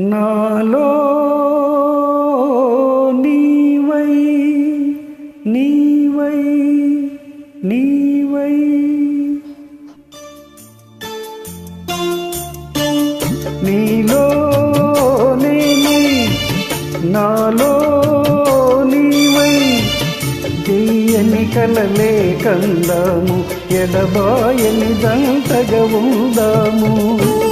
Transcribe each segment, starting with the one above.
నాలో నీవై నీవై నీవై. నీలో నేనై నాలో నీవై. తీయని కలలే కందాము ఎడబాయని దంతగ ఉందాము.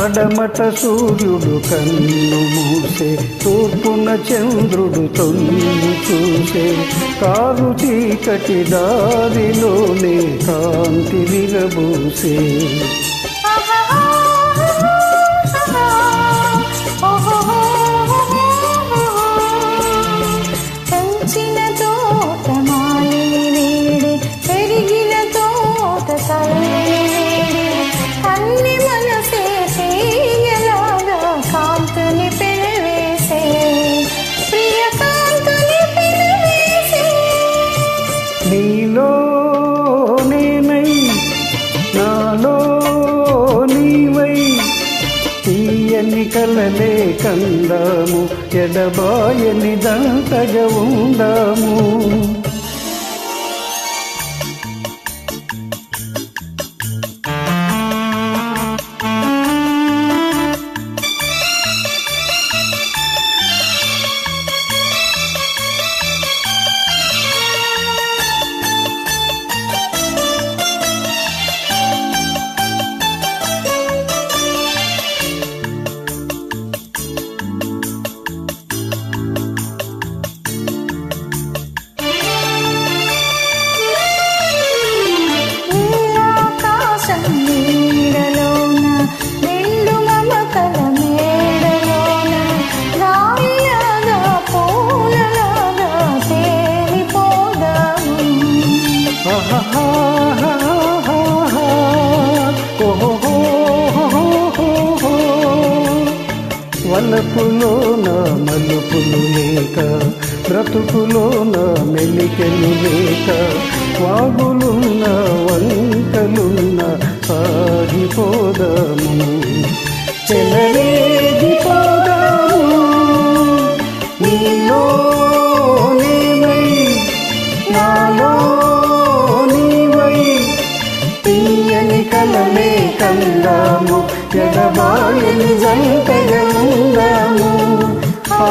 పడమట సూర్యుడు కన్ను మూసే తూర్పున చంద్రుడు తొన్ను చూసే. కారు చీకటి దారిలోనే కాంతి విరబూసే. ఉందాము ఎడబాయని దంతగా ఉందాము వలపులోన మలుపులు లేక బ్రతుకులోన మెలికెలు లేక వాగులున్న వంకలున్న సాగిపోదాము. చెలరేగిపోదాము. నీలో తెలియని కలలే కందాము ఎడబాయని జంటయందాము ఆ